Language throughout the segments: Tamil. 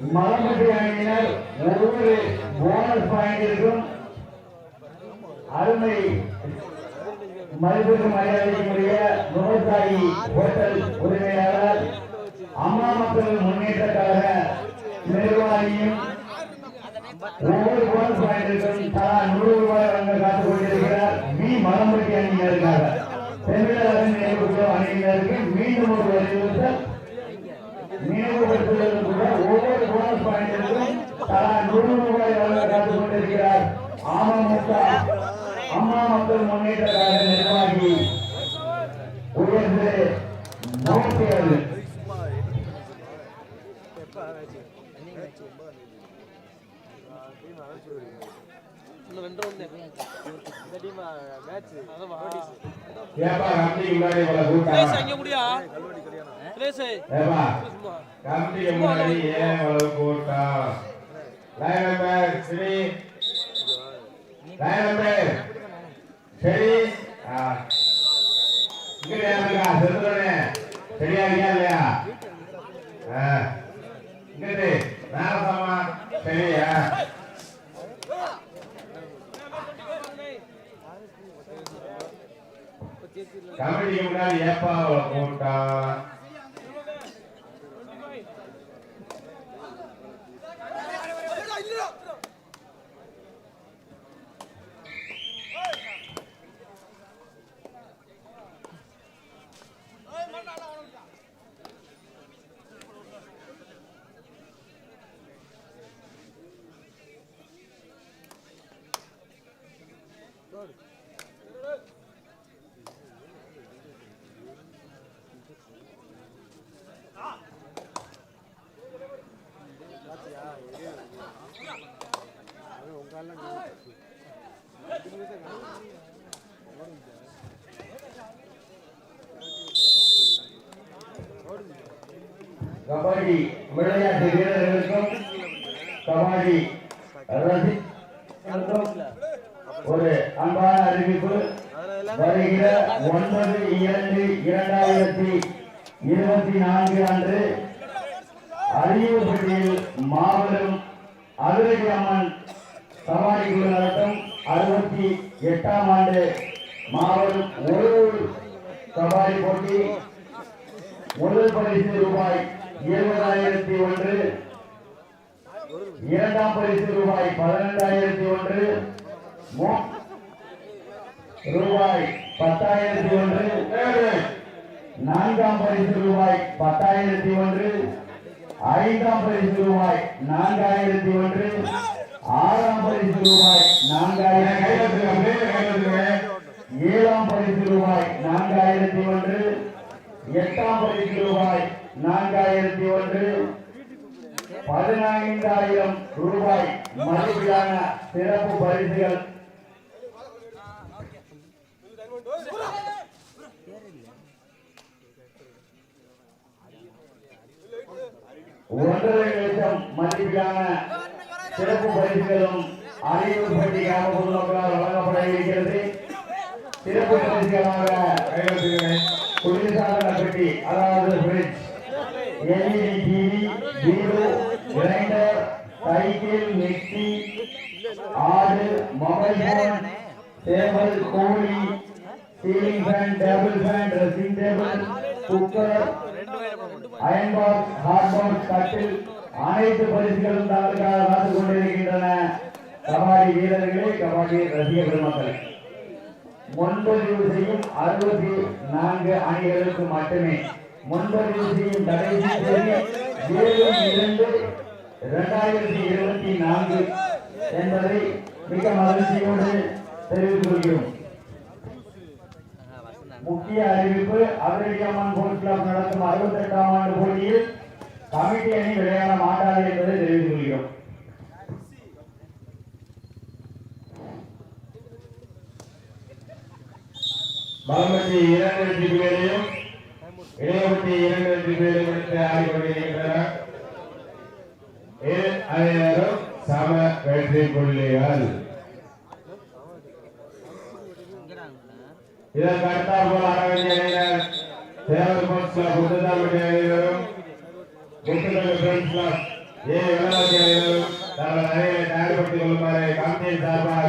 மலமட்டி அணியினர் ஒவ்வொரு போனஸ் பாயிண்டிற்கும் அருமை மதிப்பிற்கு மரியாதைக்குரிய விவசாயி ஹோட்டல் உரிமையாளர் அம்மா மக்கள் முன்னேற்ற கழக நிர்வாகியும் ஒவ்வொரு போனஸ் பாயிண்டிற்கும் தலா நூறு ரூபாய் வழங்க காத்துக் கொண்டிருக்கிறார். மீ மலம்பட்டி அணியினருக்காக. தமிழக நினைவுக்குழு அணியினருக்கு மீண்டும் ஒரு வலியுறுத்தல் நினைவுபடுத்துவதற்கு முன்னேற்ற கழக நிர்வாகி உயர்ந்து மூர்த்தி அவர்கள் கூட்டம் சரி. ஆ. இங்க யாருக்கா சரியா இருக்கியா இல்லையா? ஆ. இங்கிட்டு. நாரசம்மா சரியா கமிட்டிக்கு முன்னாடி ஏப்பா கபடி விளையாட்டு வீரர்களுக்கும் கபடி ஒரு அன்பான அறிவிப்பு. வருகிற ஒன்பது இரண்டு இரண்டாயிரத்தி இருபத்தி நான்கு அன்று அரியப்பட்டியில் மாபெரும் அருகி அம்மன் சவாரி குழு நடத்தும் அறுபத்தி எட்டாம் ஆண்டு மாபெரும் ஒரு கபாடி போட்டி. முதல் பரிசு ரூபாய் இருபதாயிரத்தி ஒன்று. இரண்டாம் பரிசு ரூபாய் பதினெண்டாயிரத்தி ஒன்று. ரூபாய் பத்தாயிரத்தி ஒன்று. நான்காம் பரிசு ரூபாய் பத்தாயிரத்தி ஒன்று. ஐந்தாம் பரிசு ரூபாய் நான்காயிரத்தி ஒன்று. ஆறாம் பரிசு ரூபாய் நான்காயிரம் ஏழாம் பரிசு ரூபாய் நான்காயிரத்தி ஒன்று. எட்டாம் பரிசு ரூபாய் நான்காயிரத்தி ஒன்று பதினைந்தாயிரம் ரூபாய் மதிப்பிலான சிறப்பு பரிசுகள். ஒன்றரை லட்சம் மதிப்பிலான சிறப்பு பரிசுகளும் அறிவு பட்டி பொதுமக்களால் வழங்கப்பட இருக்கிறது. சிறப்பு பரிசுகளாக குளிர்சாதன பெட்டி அதாவது ஃப்ரிட்ஜ் எல்இடி டிவி வீடு கிரைண்டர் சைக்கிள் மிக்சி ஆடு மொபைல் போன் டேபிள் கோழி ceiling fan table fan dressing table cooker iron box hot box கட்டில் அனைத்து பரிசுகளும் தங்களுக்காக காத்துக் கொண்டிருக்கின்றன கபாடி வீரர்களே கபாடி ரசிக பெருமக்களே ஒன்பது செய்யும் அறுபத்தி நான்கு அணிகளுக்கு மட்டுமே முன்பதிவு செய்யும் கடைசி தேதி ஏழு இரண்டு இரண்டாயிரத்தி இருபத்தி நான்கு என்பதை மிக மகிழ்ச்சியோடு தெரிவித்துக் கொள்கிறோம். முக்கிய அறிவிப்பு அமெரிக்கம்மன் போர்ட் கிளப் நடத்தும் அறுபத்தி எட்டாம் ஆண்டு போட்டியில் கமிட்டி அணி விளையாட மாட்டாது என்பதை தெரிவித்துக் கொள்கிறோம். மலம்பட்டி இரண்டு வெற்றி பேரையும் இருபத்தி இரண்டு வெற்றி பேரையும் ஆடிக்கொண்டிருக்கின்றனர் இரு அணியினரும் சம வெற்றி புள்ளிகள் இதற்கு அடுத்தாற்போல் ஆட வேண்டிய அணியினர். தேவர் ஸ்போர்ட்ஸ் கிளப் புத்ததாம்பட்டி அணியினரும் புத்ததங்க ஃப்ரெண்ட்ஸ் கிளப் ஏ வெள்ளவத்தி அணியினரும் தங்கள் அணிகளை தயார்படுத்திக் கொள்ளுமாறு கமிட்டியின் சார்பாக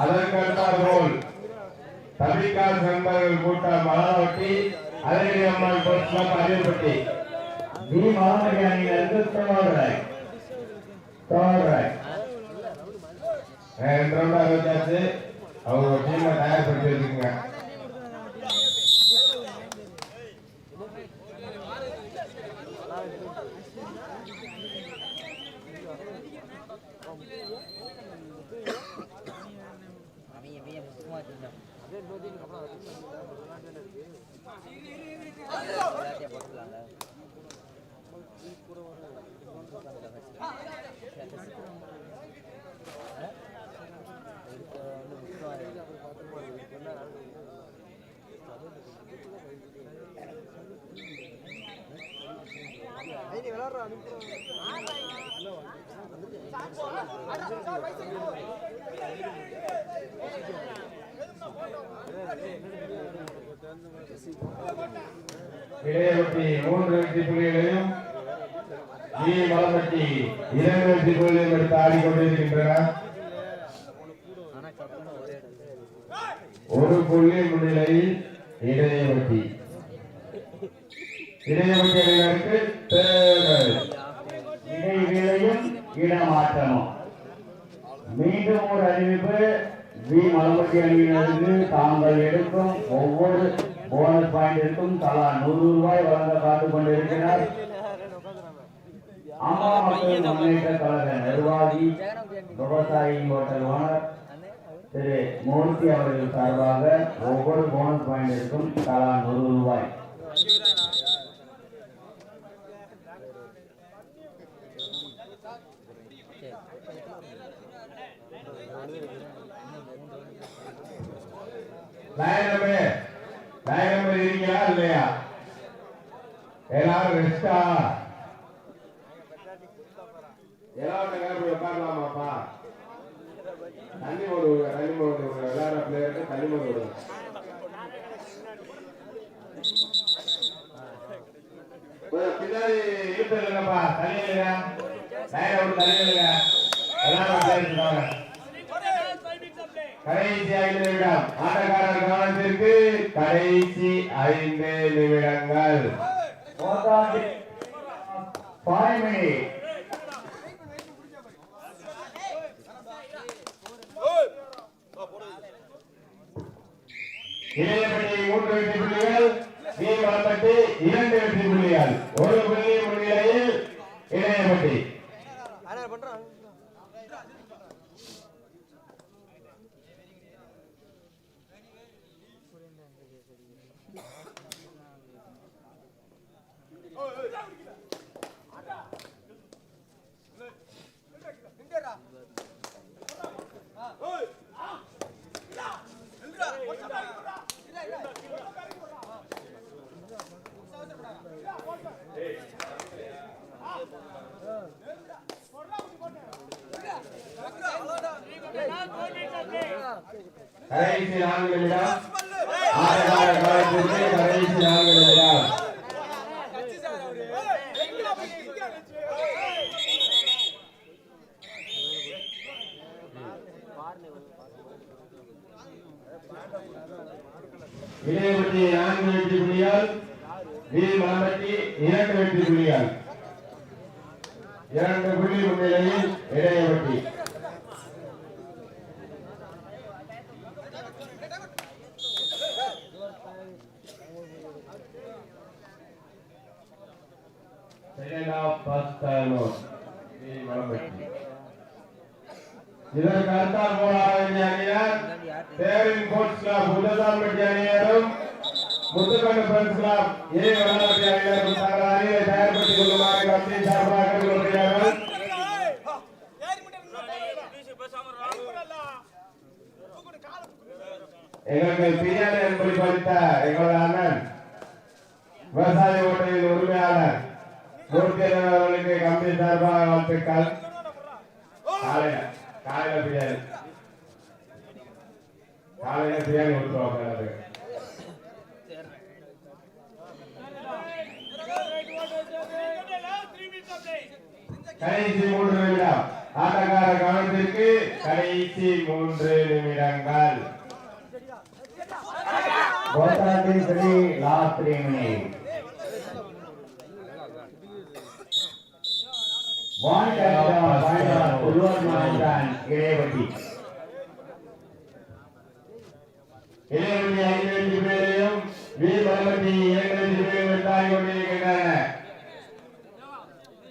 அறுபத்தி நாலா போல் தபிகால் சங்கர்கள் கூட்டம் மலவட்டி அழகிரி அம்மாள் கோட்டம் அறிவுப்பட்டி நீ மகமதி அணியிலிருந்து தேர்ட் ரைட் தேர்ட் ரைட் ரெண்டு ரவுண்ட் அறிவிச்சாச்சு அவங்க டீமை தயார்படுத்தி வச்சுக்கோங்க அப்படியே நோதிக்கு மூன்று வெற்றி புள்ளிகளையும் வி மலப்பட்டி இரண்டு வெற்றி புள்ளிகளையும் எடுத்து ஆடிக்கொண்டிருக்கின்றன. ஒரு புள்ளி முன்னிலையில் இடையவட்டி இடையவட்டி இடமாற்றமும் மீண்டும் ஒரு அறிவிப்பு. வி மலம்பட்டி அணியினருக்கு தாங்கள் எடுக்கும் ஒவ்வொரு போனஸ் பாயிண்டிற்கும் தலா நூறு ரூபாய் வழங்க காத்துக் கொண்டிருக்கிறார். அம்மா மக்கள் முன்னேற்ற கழக நிர்வாகி விவசாயி ஹோட்டல் ஓனர் திரு மூர்த்தி அவர்கள் சார்பாக ஒவ்வொரு போனஸ் பாயிண்டிற்கும் தலா நூறு ரூபாய். லைன் நம்பர் லைன் இருக்கீங்களா இல்லையா? எல்லாரும் ரெஸ்டா எல்லாரும் நேரம் உட்காரலாமாப்பா? தண்ணி ஒரு விடுங்க தண்ணி போடு விடுங்க விளையாடுற பிளேயருக்கு தண்ணி போடு. விடுங்க பின்னாடி இழுத்து இல்லைங்கப்பா தண்ணி இல்லைங்க தண்ணி இல்லைங்க கடைசி ஐந்து நிமிடம். ஆட்டக்காரர் கவனத்திற்கு கடைசி ஐந்து நிமிடங்கள். Five minutes. மூன்று வெற்றி புள்ளிகள் இரண்டு வெற்றி புள்ளிகள். ஒரு புள்ளி முன்னிலையில் இளையப்பட்டி கடைசி நான்கு நிமிடம் ஆட்டக்காரர் கவனத்திற்கு கடைசி நான்கு நிமிடம் இளையப்பட்டி நான்கு வெற்றி புள்ளியால் வி மலம்பட்டி இரண்டு வெற்றி புள்ளியால் இரண்டு புள்ளி முன்னிலையில் Ilayapatti Second half, first time out. இதற்கு அடுத்தால் போராட வேண்டிய அணியினர் தேவின் கோட்ஸ் கிளப் உததாம்பட்டி அணியினரும் முத்துக்கண்டு ஃப்ரெண்ட்ஸ் கிளப் ஏ வளர்ச்சி அணியினரும் தங்கள் அணியை தயார்படுத்திக் கொள்ளுமாறு கட்சி சார்பாக கேட்டுக்கொள்கிறார்கள் எங்களுக்கு பிரியாணி என்பது படித்த எங்களோட அண்ணன் விவசாய ஓட்டையின் உரிமையாளர் மூர்த்தி அவர்களுக்கு கம்பெனி சார்பாக வாழ்த்துக்கள். காலையில காலையில பிரியாணி. காலையில பிரியாணி கொடுத்துருவாங்க எல்லாத்துக்கும் கடைசி மூன்று நிமிடம். ஆட்டக்கார கவனத்திற்கு கடைசி மூன்று நிமிடங்கள். சரி last three minute one touch உள்ளூர் ஐந்து பேரையும் வி பலவட்டி இரண்டு பேரும் வெட்டாய் கொண்டிருக்கின்றன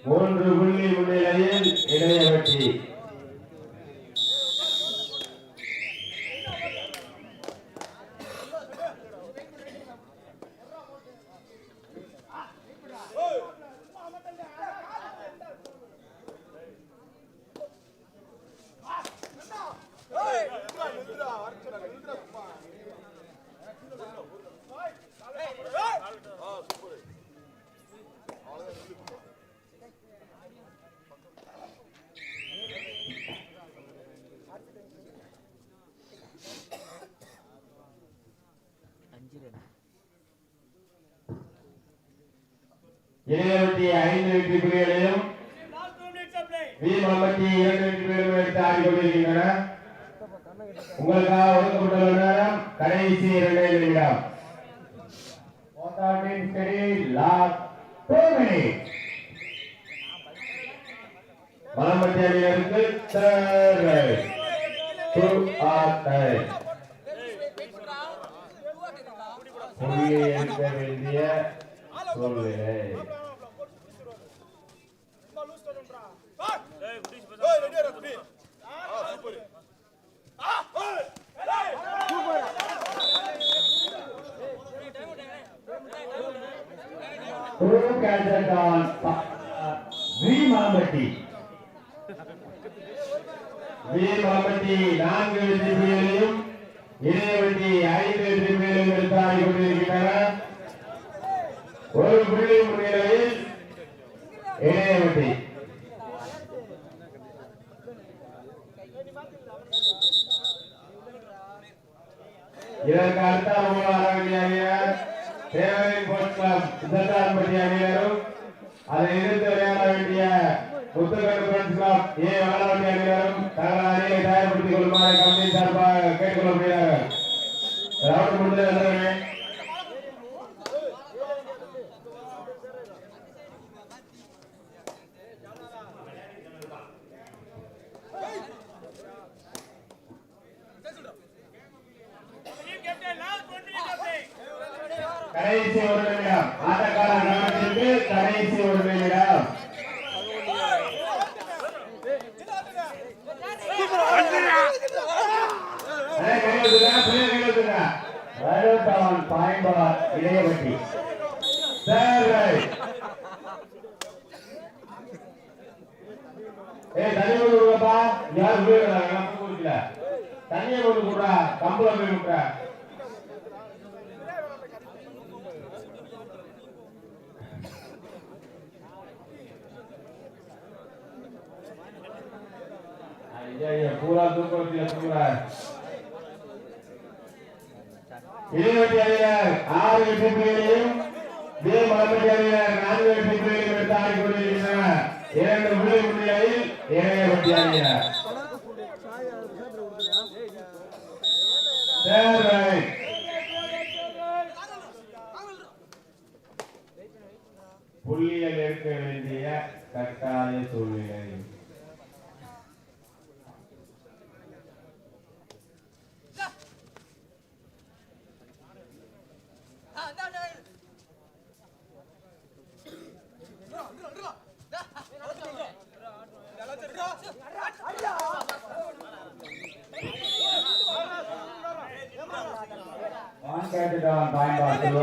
மூன்று புள்ளி முன்னிலையில் இளையவட்டி இளையவட்டி ஐந்து வெற்றி புள்ளிகளையும் வி பலவட்டி இரண்டு வெற்றி புள்ளிகளும் எடுத்து ஆடிக்கொண்டிருக்கின்றன உங்களுக்காக ஒதுக்கப்பட்டுள்ள நேரம் கடைசி இரண்டே நிமிடம். சரி லாஸ்ட் டூ மினிட் மலம்பட்டி அணியினருக்கு தேர்வு டூ ஆர் புள்ளியை எடுக்க வேண்டிய சூழ்நிலை to catched on V Mampatti V Mampatti நான்கு வெற்றி புள்ளிகளையும் இணையவெட்டி ஐந்து வெற்றி புள்ளிகளையும் எடுத்தாடி கொண்டிருக்கின்றனர் ஒரு புள்ளி முன்னிலையில் இணையவெட்டி. இதற்கு அடுத்த மூலம் அணியினர் தேவையின் போஸ்ட் கிளப் சித்தார்பட்டி அணியினரும் அதை எதிர்த்து விளையாட வேண்டிய முத்துக்கட்டு ஃப்ரெண்ட்ஸ் கிளப் ஏ வளவட்டி அணியினரும் தங்கள் அணியை தயார்படுத்திக் கொள்ளுமாறு கமிட்டி சார்பாக கேட்டுக்கொள்ளப்படுகிறார்கள் ரவுண்ட் முடிந்து வந்துடுங்க கடைசி ஒரு தண்ணியை கொண்டு கொடுறா கம்பளம் போய் விட்டுற ஐயா ஐயா ஆறு வெற்றி புள்ளிகளையும் வே மலப்பட்டி அணியினர் நான்கு வெற்றி புள்ளிகளையும் எடுத்து ஆடிக்கொண்டிருக்கின்றனர் இரண்டு புள்ளி முன்னிலையில் இளையபட்டி அணியினர் Third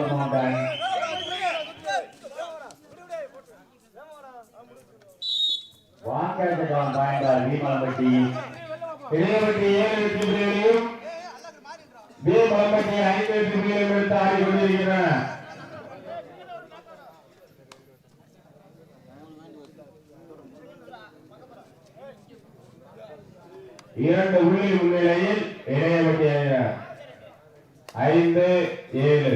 point by Silver Mountain. One Ilayapatti ஏழு வெற்றி ஐந்து வெற்றி எடுத்து இரண்டு உள்ளில் முன்னிலையில் இணையப்பட்டி ஐந்து ஏழு.